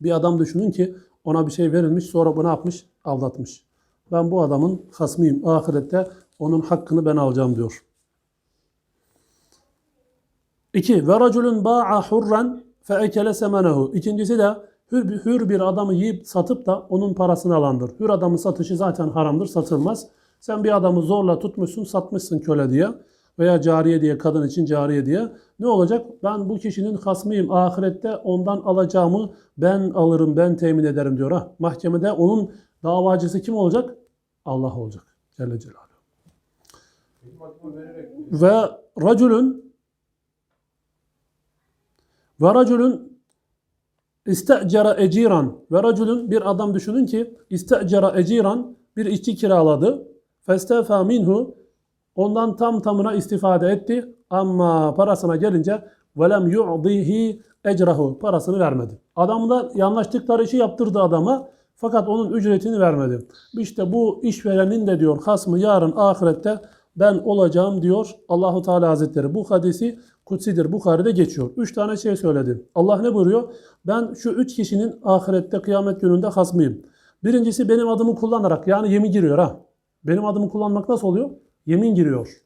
Bir adam düşünün ki ona bir şey verilmiş sonra bu ne yapmış? Aldatmış. Ben bu adamın hasmıyım. Ahirette onun hakkını ben alacağım diyor. İki, ve raculun ba'a hurran fe ekele semenehu. İkincisi de hür, hür bir adamı yiyip satıp da onun parasını alandır. Hür adamın satışı zaten haramdır, satılmaz. Sen bir adamı zorla tutmuşsun, satmışsın köle diye veya cariye diye, kadın için cariye diye. Ne olacak? Ben bu kişinin hasmıyım. Ahirette ondan alacağımı ben alırım, ben temin ederim diyor. Ha. Mahkemede onun davacısı kim olacak? Allah olacak. Celle Celaluhu. Ve raculun ve raculun istecera eciran ve raculun bir adam düşünün ki istecera eciran bir işçi kiraladı. Festefa minhu ondan tam tamına istifade etti ama parasına gelince velem yu'dihi ecrahu parasını vermedi. Adamla yanlaştıkları işi yaptırdı adama fakat onun ücretini vermedi. İşte bu işverenin de diyor hasmı yarın ahirette ben olacağım diyor Allahu Teala Hazretleri. Bu hadisi kutsidir. Bukhari'de geçiyor. Üç tane şey söyledi. Allah ne buyuruyor? Ben şu üç kişinin ahirette kıyamet gününde hasmıyım. Birincisi benim adımı kullanarak yani yemin giriyor ha. Benim adımı kullanmak nasıl oluyor? Yemin giriyor.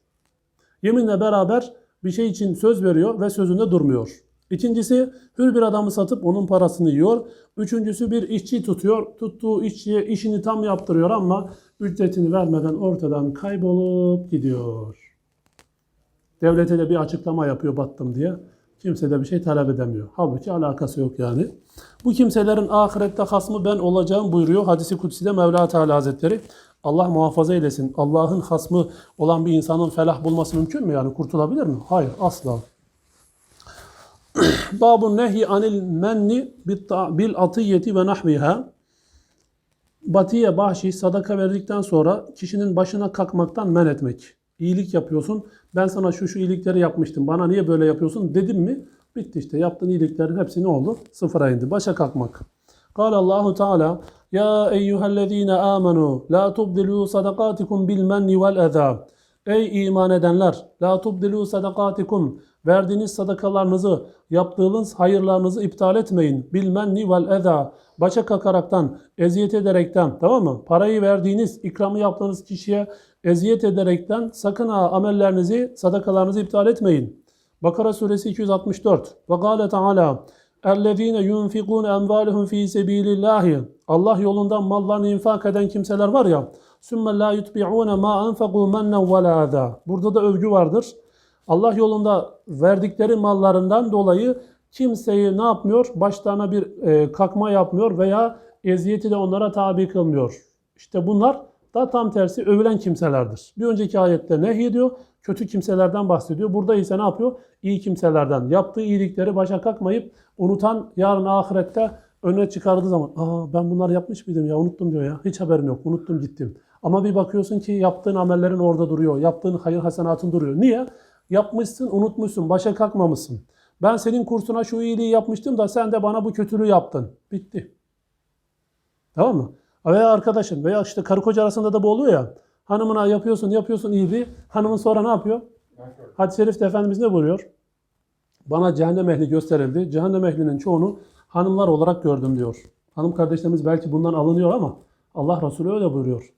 Yeminle beraber bir şey için söz veriyor ve sözünde durmuyor. İkincisi hür bir adamı satıp onun parasını yiyor. Üçüncüsü bir işçi tutuyor. Tuttuğu işçiye işini tam yaptırıyor ama ücretini vermeden ortadan kaybolup gidiyor. Devlete de bir açıklama yapıyor battım diye. Kimse de bir şey talep edemiyor. Halbuki alakası yok yani. Bu kimselerin ahirette hasmı ben olacağım buyuruyor. Hadisi kutsi'de Mevla Teala Hazretleri. Allah muhafaza eylesin. Allah'ın hasmı olan bir insanın felah bulması mümkün mü yani? Kurtulabilir mi? Hayır asla. Babun nehi anil menni bil atiyeti ve nahviha. Batiye bahşiş sadaka verdikten sonra kişinin başına kalkmaktan men etmek. İyilik yapıyorsun. Ben sana şu şu iyilikleri yapmıştım. Bana niye böyle yapıyorsun dedim mi? Bitti işte. Yaptığın iyiliklerin hepsi ne oldu? Sıfıra indi. Başa kalkmak. قال الله تعالى يا أيها الذين آمنوا لا تبدلوا صدقاتكم بالمن والأذى Ey iman edenler! La tubdilu sadakatikum. Verdiğiniz sadakalarınızı, yaptığınız hayırlarınızı iptal etmeyin. Bilmenni vel eza. Başa kakaraktan, eziyet ederekten, tamam mı? Parayı verdiğiniz, ikramı yaptığınız kişiye eziyet ederekten sakın ha amellerinizi, sadakalarınızı iptal etmeyin. Bakara suresi 264. Ve gâle teâlâ. اَلَّذ۪ينَ يُنْفِقُونَ اَمْوَالِهُمْ ف۪ي سَب۪يلِ اللّٰهِ Allah yolundan mallarını infak eden kimseler var ya ثُمَّ لَا يُتْبِعُونَ مَا أَنْفَقُوا مَنًّا وَلَا اَذَى Burada da övgü vardır. Allah yolunda verdikleri mallarından dolayı kimseyi ne yapmıyor? Başlarına bir e, kakma yapmıyor veya eziyeti de onlara tabi kılmıyor. İşte bunlar da tam tersi övülen kimselerdir. Bir önceki ayette nehy ediyor, kötü kimselerden bahsediyor. Burada ise ne yapıyor? İyi kimselerden. Yaptığı iyilikleri başa kalkmayıp unutan yarın ahirette öne çıkardığı zaman aa ben bunları yapmış mıydım ya unuttum diyor ya. Hiç haberim yok unuttum gittim. Ama bir bakıyorsun ki yaptığın amellerin orada duruyor. Yaptığın hayır hasenatın duruyor. Niye? Yapmışsın unutmuşsun başa kalkmamışsın. Ben senin kursuna şu iyiliği yapmıştım da sen de bana bu kötülüğü yaptın. Bitti. Tamam mı? Veya arkadaşın veya işte karı koca arasında da bu oluyor ya. Hanımına yapıyorsun yapıyorsun iyiliği. Hanımın sonra ne yapıyor? Hadis-i şerifte Efendimiz ne buyuruyor? Bana cehennem ehli gösterildi. Cehennem ehlinin çoğunu hanımlar olarak gördüm diyor. Hanım kardeşlerimiz belki bundan alınıyor ama Allah Resulü öyle buyuruyor.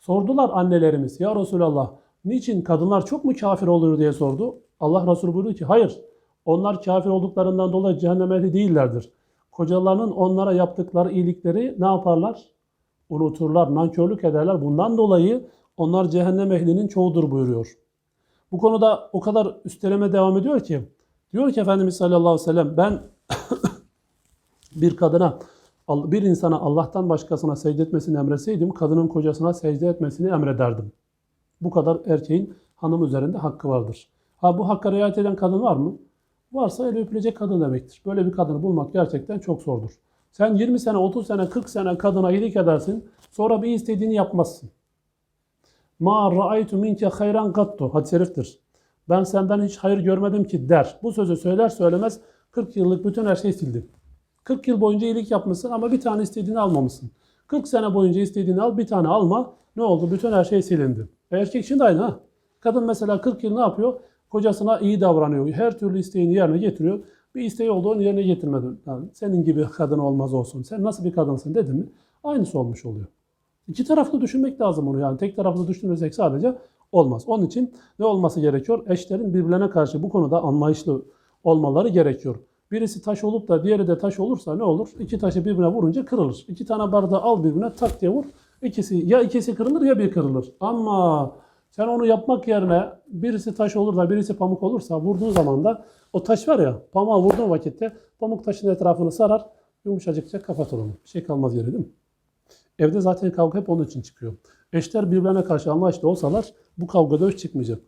Sordular annelerimiz ya Resulallah niçin kadınlar çok mu kafir oluyor diye sordu. Allah Resulü buyurdu ki hayır onlar kafir olduklarından dolayı cehennem ehli değillerdir. Kocalarının onlara yaptıkları iyilikleri ne yaparlar? Unuturlar, nankörlük ederler. Bundan dolayı onlar cehennem ehlinin çoğudur buyuruyor. Bu konuda o kadar üsteleme devam ediyor ki diyor ki Efendimiz sallallahu aleyhi ve sellem ben bir kadına bir insana Allah'tan başkasına secde etmesini emretseydim kadının kocasına secde etmesini emrederdim. Bu kadar erkeğin hanım üzerinde hakkı vardır. Ha bu hakka riayet eden kadın var mı? Varsa el öpülecek kadın demektir. Böyle bir kadını bulmak gerçekten çok zordur. Sen 20 sene, 30 sene, 40 sene kadına iyilik edersin. Sonra bir istediğini yapmazsın. Ma ra'aytu minke hayran kattu. Hadis-i şeriftir. Ben senden hiç hayır görmedim ki der. Bu sözü söyler söylemez 40 yıllık bütün her şeyi sildim. 40 yıl boyunca iyilik yapmışsın ama bir tane istediğini almamışsın. 40 sene boyunca istediğini al bir tane alma. Ne oldu? Bütün her şey silindi. E erkek için de aynı ha. Kadın mesela 40 yıl ne yapıyor? Kocasına iyi davranıyor. Her türlü isteğini yerine getiriyor. Bir isteği olduğunu yerine getirmedin. Yani senin gibi kadın olmaz olsun. Sen nasıl bir kadınsın dedin mi? Aynısı olmuş oluyor. İki taraflı düşünmek lazım bunu yani. Tek taraflı düşünürsek sadece olmaz. Onun için ne olması gerekiyor? Eşlerin birbirlerine karşı bu konuda anlayışlı olmaları gerekiyor. Birisi taş olup da diğeri de taş olursa ne olur? İki taşı birbirine vurunca kırılır. İki tane bardağı al birbirine tak diye vur. İkisi ya ikisi kırılır ya bir kırılır. Ama sen onu yapmak yerine birisi taş olur da birisi pamuk olursa vurduğun zaman da o taş var ya pamuğa vurduğun vakitte pamuk taşın etrafını sarar yumuşacıkça kapatır onu. Bir şey kalmaz yere değil mi? Evde zaten kavga hep onun için çıkıyor. Eşler birbirlerine karşı anlayışlı olsalar bu kavgada hiç çıkmayacak.